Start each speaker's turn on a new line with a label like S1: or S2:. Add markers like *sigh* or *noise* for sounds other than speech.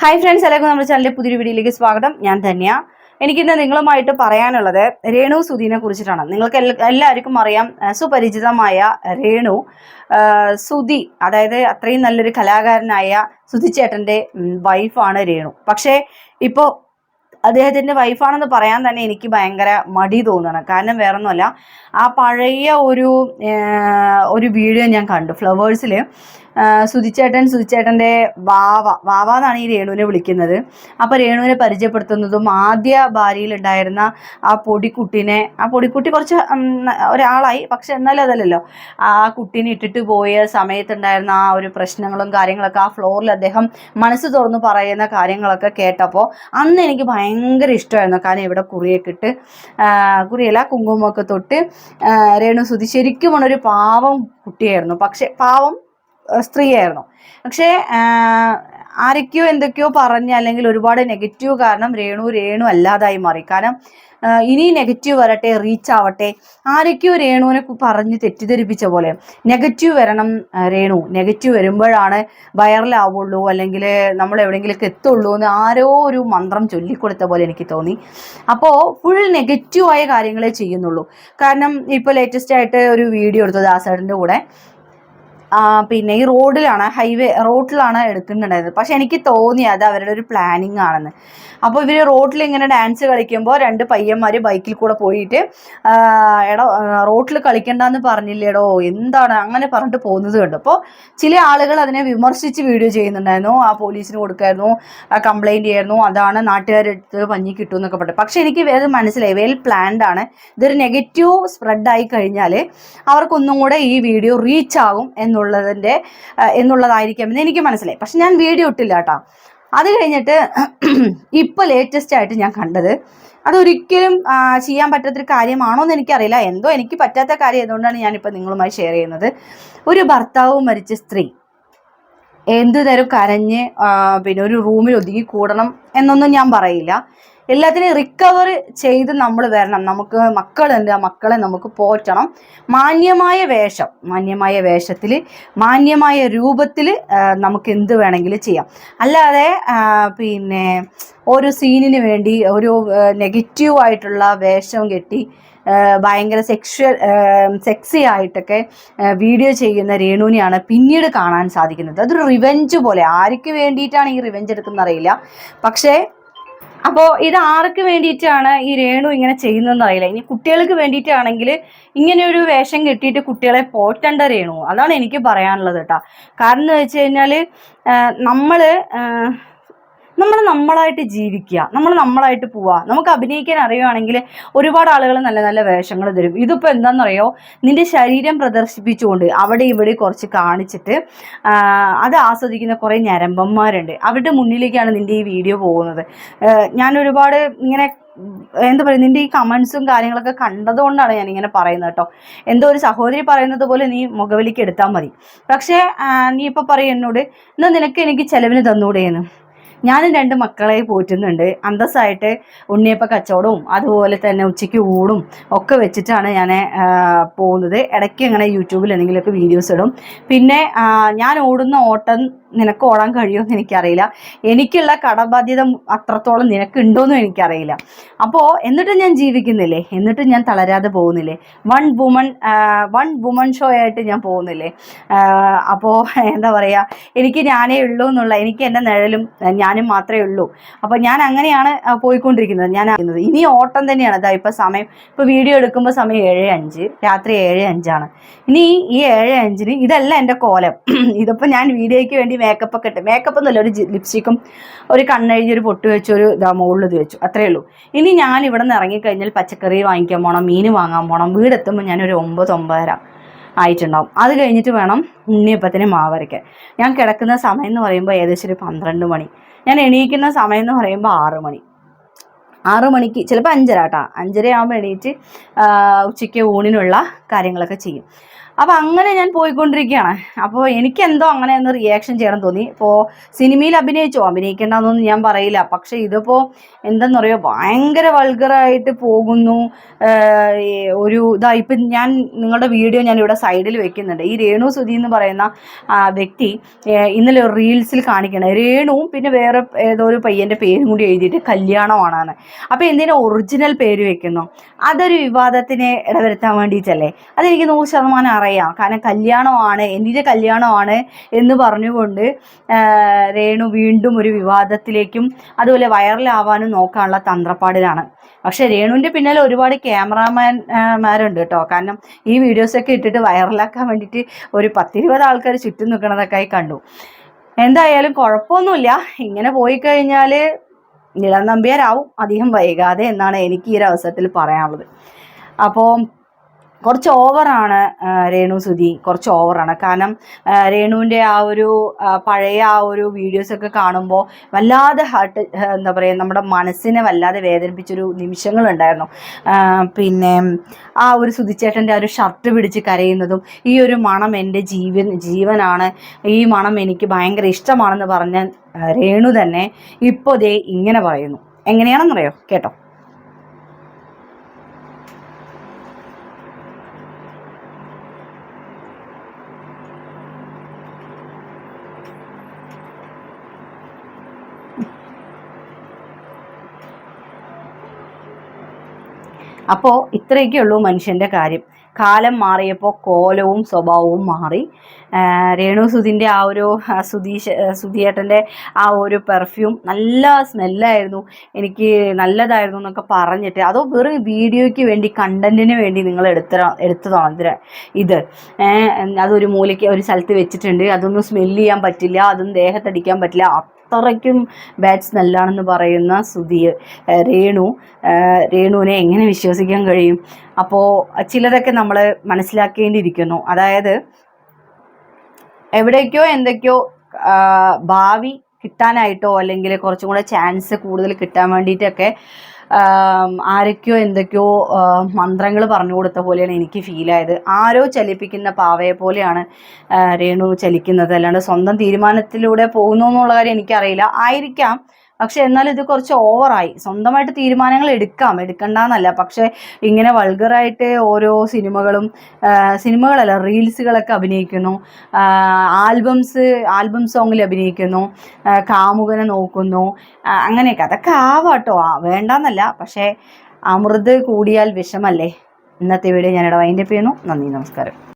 S1: Hi friends എല്ലാവർക്കും നമ്മുടെ ചാനലിലെ പുതിയൊരു വീഡിയോയിലേക്ക് സ്വാഗതം. ഞാൻ ധന്യ. എനിക്കിന്ന് നിങ്ങളുമായിട്ട് പറയാനുള്ളത് രേണു സുധീനെ കുറിച്ചിട്ടാണ്. നിങ്ങൾക്ക് എല്ലാവർക്കും അറിയാം സുപരിചിതമായ രേണു സുധി അതായത് അത്രയും നല്ലൊരു കലാകാരനായ സുധിച്ചേട്ടന്റെ വൈഫാണ് രേണു. പക്ഷേ ഇപ്പോൾ അദ്ദേഹത്തിന്റെ വൈഫാണെന്ന് പറയാൻ തന്നെ എനിക്ക് ഭയങ്കര മടി തോന്നണം കാരണം വേറൊന്നുമല്ല ആ പഴയ ഒരു ഒരു വീഡിയോ ഞാൻ കണ്ടു. ഫ്ലവേഴ്സിൽ സുധിച്ചേട്ടൻ സുധിച്ചേട്ടന്റെ വാവ. വാവ എന്നാണ് ഈ രേണുവിനെ വിളിക്കുന്നത്. അപ്പോൾ രേണുവിനെ പരിചയപ്പെടുത്തുന്നതും ആദ്യ ഭാര്യയിലുണ്ടായിരുന്ന ആ പൊടിക്കുട്ടിനെ ആ പൊടിക്കുട്ടി കുറച്ച് ഒരാളായി. പക്ഷെ എന്നാലും അതല്ലല്ലോ. ആ കുട്ടീനെ ഇട്ടിട്ട് പോയ സമയത്തുണ്ടായിരുന്ന ആ ഒരു പ്രശ്നങ്ങളും കാര്യങ്ങളൊക്കെ ആ ഫ്ലോറിൽ അദ്ദേഹം മനസ്സ് തുറന്ന് പറയുന്ന കാര്യങ്ങളൊക്കെ കേട്ടപ്പോൾ അന്ന് എനിക്ക് ഭയങ്കര ഇഷ്ടമായിരുന്നു. കാരണം ഇവിടെ കുറിയൊക്കെ ഇട്ട് കുറിയല്ല കുങ്കുമൊക്കെ തൊട്ട് രേണു സുധി ശരിക്കും ഒരു പാവം കുട്ടിയായിരുന്നു. പക്ഷെ പാവം സ്ത്രീയായിരുന്നു. പക്ഷേ ആരൊക്കെയോ എന്തൊക്കെയോ പറഞ്ഞ് അല്ലെങ്കിൽ ഒരുപാട് നെഗറ്റീവ് കാരണം രേണു രേണു അല്ലാതായി മാറി. കാരണം ഇനി നെഗറ്റീവ് വരട്ടെ റീച്ച് ആവട്ടെ ആരൊക്കെയോ രേണുവിനെ പറഞ്ഞ് തെറ്റിദ്ധരിപ്പിച്ച പോലെ. നെഗറ്റീവ് വരണം രേണു. നെഗറ്റീവ് വരുമ്പോഴാണ് വൈറലാവുള്ളൂ അല്ലെങ്കിൽ നമ്മൾ എവിടെയെങ്കിലുമൊക്കെ എത്തുള്ളൂ എന്ന് ആരോ ഒരു മന്ത്രം ചൊല്ലിക്കൊടുത്ത പോലെ എനിക്ക് തോന്നി. അപ്പോൾ ഫുൾ നെഗറ്റീവായ കാര്യങ്ങളെ ചെയ്യുന്നുള്ളൂ. കാരണം ഇപ്പോൾ ലേറ്റസ്റ്റ് ആയിട്ട് ഒരു വീഡിയോ എടുത്തു ദാസേട്ടന്റെ കൂടെ. പിന്നെ ഈ റോഡിലാണ് ഹൈവേ റോഡിലാണ് എടുക്കുന്നുണ്ടായത് പക്ഷെ എനിക്ക് തോന്നി അത് അവരുടെ ഒരു പ്ലാനിങ് ആണെന്ന്. അപ്പോൾ ഇവർ റോഡിൽ ഇങ്ങനെ ഡാൻസ് കളിക്കുമ്പോൾ രണ്ട് പയ്യന്മാർ ബൈക്കിൽ കൂടെ പോയിട്ട് എടോ റോഡിൽ കളിക്കണ്ടെന്ന് പറഞ്ഞില്ലേടോ എന്താണ് അങ്ങനെ പറഞ്ഞിട്ട് പോകുന്നത് കണ്ടു. അപ്പോൾ ചില ആളുകൾ അതിനെ വിമർശിച്ച് വീഡിയോ ചെയ്യുന്നുണ്ടായിരുന്നു. ആ പോലീസിന് കൊടുക്കായിരുന്നു കംപ്ലൈന്റ് ചെയ്യായിരുന്നു. അതാണ് നാട്ടുകാരെടുത്ത് പഞ്ഞി കിട്ടും എന്നൊക്കെ പറഞ്ഞു പക്ഷെ എനിക്ക് അത് മനസ്സിലായി. വെൽ പ്ലാൻഡ് ആണ്. ഇതൊരു നെഗറ്റീവ് സ്പ്രെഡ് ആയി കഴിഞ്ഞാൽ അവർക്കൊന്നും കൂടെ ഈ വീഡിയോ റീച്ച് ആകും എന്നുള്ളതിന്റെ എന്നുള്ളതായിരിക്കാം എന്ന് എനിക്ക് മനസ്സിലായി. പക്ഷെ ഞാൻ വീഡിയോ ഇട്ടില്ല കേട്ടോ. അത് കഴിഞ്ഞിട്ട് *clears throat* ഇപ്പോൾ ലേറ്റസ്റ്റ് ആയിട്ട് ഞാൻ കണ്ടത് അതൊരിക്കലും ചെയ്യാൻ പറ്റാത്തൊരു കാര്യമാണോ എന്ന് എനിക്കറിയില്ല. എന്തോ എനിക്ക് പറ്റാത്ത കാര്യം ആയതുകൊണ്ടാണ് ഞാനിപ്പോൾ നിങ്ങളുമായി ഷെയർ ചെയ്യുന്നത്. ഒരു ഭർത്താവ് മരിച്ച സ്ത്രീ. എന്ത് തരം കരഞ്ഞ് പിന്നെ ഒരു റൂമിൽ ഒതുങ്ങി കൂടണം എന്നൊന്നും ഞാൻ പറയില്ല. എല്ലാത്തിനും റിക്കവർ ചെയ്ത് നമ്മൾ വരണം. നമുക്ക് മക്കളുണ്ട് ആ മക്കളെ നമുക്ക് പോറ്റണം. മാന്യമായ വേഷം മാന്യമായ വേഷത്തിൽ മാന്യമായ രൂപത്തിൽ നമുക്ക് എന്ത് വേണമെങ്കിലും ചെയ്യാം. അല്ലാതെ പിന്നെ ഒരു സീനിന് വേണ്ടി ഒരു നെഗറ്റീവായിട്ടുള്ള വേഷം കെട്ടി ഭയങ്കര സെക്ഷൽ സെക്സി ആയിട്ടൊക്കെ വീഡിയോ ചെയ്യുന്ന രേണുവിനെയാണ് പിന്നീട് കാണാൻ സാധിക്കുന്നത്. അതൊരു റിവെഞ്ച് പോലെ. ആർക്ക് വേണ്ടിയിട്ടാണ് ഈ റിവെഞ്ച് എടുക്കുന്ന അറിയില്ല. പക്ഷേ അപ്പോൾ ഇത് ആർക്ക് വേണ്ടിയിട്ടാണ് ഈ രേണു ഇങ്ങനെ ചെയ്യുന്നതെന്ന് അറിയില്ല. ഇനി കുട്ടികൾക്ക് വേണ്ടിയിട്ടാണെങ്കിൽ ഇങ്ങനെ ഒരു വേഷം കെട്ടിയിട്ട് കുട്ടികളെ പോറ്റേണ്ട രേണു. അതാണ് എനിക്ക് പറയാനുള്ളത് കേട്ടോ. കാരണം എന്ന് വെച്ച് കഴിഞ്ഞാൽ നമ്മൾ നമ്മൾ നമ്മളായിട്ട് ജീവിക്കുക നമ്മൾ നമ്മളായിട്ട് പോവുക. നമുക്ക് അഭിനയിക്കാൻ അറിയുവാണെങ്കിൽ ഒരുപാട് ആളുകൾ നല്ല നല്ല വേഷങ്ങൾ തരും. ഇതിപ്പോൾ എന്താണെന്നറിയോ നിന്റെ ശരീരം പ്രദർശിപ്പിച്ചുകൊണ്ട് അവിടെ ഇവിടെ കുറച്ച് കാണിച്ചിട്ട് അത് ആസ്വദിക്കുന്ന കുറേ ഞരമ്പന്മാരുണ്ട്. അവരുടെ മുന്നിലേക്കാണ് നിന്റെ ഈ വീഡിയോ പോകുന്നത്. ഞാൻ ഒരുപാട് ഇങ്ങനെ എന്താ പറയുക നിന്റെ ഈ കമൻസും കാര്യങ്ങളൊക്കെ കണ്ടതുകൊണ്ടാണ് ഞാൻ ഇങ്ങനെ പറയുന്നത് കേട്ടോ. എന്തോ ഒരു സഹോദരി പറയുന്നത് പോലെ നീ മുഖവിലേക്ക് എടുത്താൽ മതി. പക്ഷേ നീ ഇപ്പോൾ പറയും എന്നോട് എന്നാൽ നിനക്ക് എനിക്ക് ചെലവിന് തന്നൂടെയെന്ന് ഞാനും രണ്ട് മക്കളെ പോറ്റുന്നുണ്ട്. അന്തസ്സായിട്ട് ഉണ്ണിയപ്പ കച്ചവടവും അതുപോലെ തന്നെ ഉച്ചയ്ക്ക് ഊടും ഒക്കെ വെച്ചിട്ടാണ് ഞാൻ പോകുന്നത്. ഇടയ്ക്ക് ഇങ്ങനെ യൂട്യൂബിൽ എന്തെങ്കിലുമൊക്കെ വീഡിയോസ് ഇടും. പിന്നെ ഞാൻ ഓടുന്ന ഓട്ടം നിനക്ക് ഓടാൻ കഴിയുമെന്ന് എനിക്കറിയില്ല. എനിക്കുള്ള കടബാധ്യത അത്രത്തോളം നിനക്കുണ്ടോയെന്നും എനിക്കറിയില്ല. അപ്പോൾ എന്നിട്ട് ഞാൻ ജീവിക്കുന്നില്ലേ? എന്നിട്ട് ഞാൻ തളരാതെ പോകുന്നില്ലേ? One woman one woman show ആയിട്ട് ഞാൻ പോകുന്നില്ലേ? അപ്പോൾ എന്താ പറയുക എനിക്ക് ഞാനേ ഉള്ളൂ എന്നുള്ള എനിക്ക് എന്റെ നിഴലും ഞാനും മാത്രമേ ഉള്ളൂ. അപ്പോൾ ഞാൻ അങ്ങനെയാണ് പോയിക്കൊണ്ടിരിക്കുന്നത്. ഞാൻ ഇനി ഓട്ടം തന്നെയാണ്. അതായത് ഇപ്പോൾ സമയം ഇപ്പോൾ വീഡിയോ എടുക്കുമ്പോൾ സമയം ഏഴ് അഞ്ച് രാത്രി ഏഴ് അഞ്ചാണ്. ഇനി ഈ ഏഴ് അഞ്ചിന് ഇതല്ല എന്റെ കോലം. *clears throat* ഇതിപ്പോൾ ഞാൻ വീഡിയോയ്ക്ക് വേണ്ടി മേക്കപ്പ് ഒക്കെ ഇട്ട്. മേക്കപ്പ് എന്നല്ല ഒരു ലിപ്സ്റ്റിക്കും ഒരു കണ്ണെഴുതി ഒരു പൊട്ട് വെച്ച് ഒരു ഇതാ മുകളിൽ ഇത് വെച്ചു. അത്രയേ ഉള്ളൂ. ഇനി ഞാൻ ഇവിടെ നിന്ന് ഇറങ്ങിക്കഴിഞ്ഞാൽ പച്ചക്കറി വാങ്ങിക്കാൻ പോകണം മീൻ വാങ്ങാൻ പോകണം വീടെത്തുമ്പോൾ ഞാനൊരു ഒമ്പത് ഒമ്പതര ആയിട്ടുണ്ടാവും. അത് കഴിഞ്ഞിട്ട് വേണം ഉണ്ണിയപ്പത്തിന് മാവരയ്ക്കാൻ ഞാൻ കിടക്കുന്ന സമയം എന്ന് പറയുമ്പോൾ ഏകദേശം ഒരു പന്ത്രണ്ട് മണി. ഞാൻ എണീക്കുന്ന സമയം എന്ന് പറയുമ്പോൾ ആറ് മണി. ആറ് മണിക്ക് ചിലപ്പോൾ അഞ്ചര കേട്ടോ. അഞ്ചര ആകുമ്പോൾ എണീറ്റ് ഉച്ചയ്ക്ക് ഊണിനുള്ള കാര്യങ്ങളൊക്കെ ചെയ്യും. അപ്പം അങ്ങനെ ഞാൻ പോയിക്കൊണ്ടിരിക്കുകയാണ്. അപ്പോൾ എനിക്ക് എന്തോ അങ്ങനെ ഒന്ന് റിയാക്ഷൻ ചെയ്യണം തോന്നി. ഇപ്പോൾ സിനിമയിൽ അഭിനയിച്ചോ? അഭിനയിക്കേണ്ടെന്നൊന്നും ഞാൻ പറയില്ല. പക്ഷേ ഇതിപ്പോൾ എന്തെന്നറിയോ? ഭയങ്കര വൾഗറായിട്ട് പോകുന്നു. ഒരു ഇതാ ഇപ്പം ഞാൻ നിങ്ങളുടെ വീഡിയോ ഞാൻ ഇവിടെ സൈഡിൽ വെക്കുന്നുണ്ട്. ഈ രേണു സുധി എന്ന് പറയുന്ന വ്യക്തി ഇന്നലെ ഒരു റീൽസിൽ കാണിക്കണം. രേണുവും പിന്നെ വേറെ ഏതോ ഒരു പയ്യന്റെ പേരും കൂടി എഴുതിയിട്ട് കല്യാണമാണെന്ന്. അപ്പോൾ എന്തിനാ ഒറിജിനൽ പേര് വെക്കുന്നു? അതൊരു വിവാദത്തിന് ഇടവരുത്താൻ വേണ്ടിയിട്ടല്ലേ? അതെനിക്ക് നൂറ് ശതമാനം അറിയാം കാരണം കല്യാണമാണ് എന്റെ കല്യാണമാണ് എന്ന് പറഞ്ഞുകൊണ്ട് രേണു വീണ്ടും ഒരു വിവാദത്തിലേക്കും അതുപോലെ വൈറലാവാനും നോക്കാനുള്ള തന്ത്രപ്പാടിലാണ്. പക്ഷെ രേണുവിന്റെ പിന്നാലെ ഒരുപാട് ക്യാമറാമാൻ മാരുണ്ട് കേട്ടോ. കാരണം ഈ വീഡിയോസൊക്കെ ഇട്ടിട്ട് വൈറലാക്കാൻ വേണ്ടിയിട്ട് ഒരു പത്തിരുപത് ആൾക്കാർ ചുറ്റും നിൽക്കുന്നതൊക്കെ ആയി കണ്ടു. എന്തായാലും കുഴപ്പമൊന്നുമില്ല. ഇങ്ങനെ പോയി കഴിഞ്ഞാൽ നിലം നമ്പ്യാരാവും അധികം വൈകാതെ എന്നാണ് എനിക്ക് ഈ ഒരു അവസരത്തിൽ പറയാനുള്ളത്. അപ്പോൾ കുറച്ച് ഓവറാണ് രേണു സുധി. കുറച്ച് ഓവറാണ് കാരണം രേണുവിന്റെ ആ ഒരു പഴയ ആ ഒരു വീഡിയോസൊക്കെ കാണുമ്പോൾ വല്ലാതെ ഹാർട്ട് എന്താ പറയുക നമ്മുടെ മനസ്സിനെ വല്ലാതെ വേദനിപ്പിച്ചൊരു നിമിഷങ്ങളുണ്ടായിരുന്നു. പിന്നെ ആ ഒരു സുധിച്ചേട്ടന്റെ ആ ഒരു ഷർട്ട് പിടിച്ച് കരയുന്നതും ഈ ഒരു മണം എന്റെ ജീവൻ ജീവനാണ്. ഈ മണം എനിക്ക് ഭയങ്കര ഇഷ്ടമാണെന്ന് പറഞ്ഞ രേണു തന്നെ ഇപ്പോൾ ദേ ഇങ്ങനെ പറയുന്നു. എങ്ങനെയാണെന്നറിയോ? കേട്ടോ. അപ്പോൾ ഇത്രയൊക്കെ ഉള്ളൂ മനുഷ്യന്റെ കാര്യം. കാലം മാറിയപ്പോൾ കോലവും സ്വഭാവവും മാറി. രേണു സുധിന്റെ ആ ഒരു സുധീഷ് സുധിയേട്ടന്റെ ആ ഒരു പെർഫ്യൂം നല്ല സ്മെല്ലായിരുന്നു എനിക്ക് നല്ലതായിരുന്നു എന്നൊക്കെ പറഞ്ഞിട്ട് അതോ വെറും വീഡിയോയ്ക്ക് വേണ്ടി കണ്ടന്റിന് വേണ്ടി നിങ്ങൾ എടുത്ത എടുത്തതാണ് ഇതിന് ഇത് അതൊരു മൂലയ്ക്ക് ഒരു സ്ഥലത്ത് വെച്ചിട്ടുണ്ട്. അതൊന്നും സ്മെല്ല് ചെയ്യാൻ പറ്റില്ല അതൊന്നും ദേഹത്തടിക്കാൻ പറ്റില്ല. അത്രയ്ക്കും ബാറ്റ്സ് നല്ലതാണെന്ന് പറയുന്ന സുധീർ രേണു. രേണുവിനെ എങ്ങനെ വിശ്വസിക്കാൻ കഴിയും? അപ്പോൾ ചിലതൊക്കെ നമ്മൾ മനസ്സിലാക്കേണ്ടിയിരിക്കുന്നു. അതായത് എവിടേക്കോ എന്തൊക്കെയോ ഭാവി കിട്ടാനായിട്ടോ അല്ലെങ്കിൽ കുറച്ചും കൂടെ ചാൻസ് കൂടുതൽ കിട്ടാൻ വേണ്ടിയിട്ടൊക്കെ ആരൊക്കെയോ എന്തൊക്കെയോ മന്ത്രങ്ങൾ പറഞ്ഞു കൊടുത്ത പോലെയാണ് എനിക്ക് ഫീൽ ആയത്. ആരോ ചലിപ്പിക്കുന്ന പാവയെ പോലെയാണ് രേണു ചലിക്കുന്നത്. അല്ലാണ്ട് സ്വന്തം തീരുമാനത്തിലൂടെ പോകുന്നു എന്നുള്ള കാര്യം എനിക്കറിയില്ല. ആയിരിക്കാം. പക്ഷെ എന്നാൽ ഇത് കുറച്ച് ഓവറായി. സ്വന്തമായിട്ട് തീരുമാനങ്ങൾ എടുക്കാം. എടുക്കണ്ടെന്നല്ല. പക്ഷെ ഇങ്ങനെ വൾഗറായിട്ട് ഓരോ സിനിമകളും സിനിമകളല്ല റീൽസുകളൊക്കെ അഭിനയിക്കുന്നു. ആൽബംസ് ആൽബം സോങ്ങിൽ അഭിനയിക്കുന്നു. കാമുകനെ നോക്കുന്നു. അങ്ങനെയൊക്കെ. അതൊക്കെ ആവാട്ടോ. വേണ്ടാന്നല്ല. പക്ഷേ അമൃത് കൂടിയാൽ വിഷമല്ലേ? ഇന്നത്തെ വീഡിയോ ഞാനിവിടെ വൈൻഡപ്പ് ചെയ്യുന്നു. നന്ദി. നമസ്കാരം.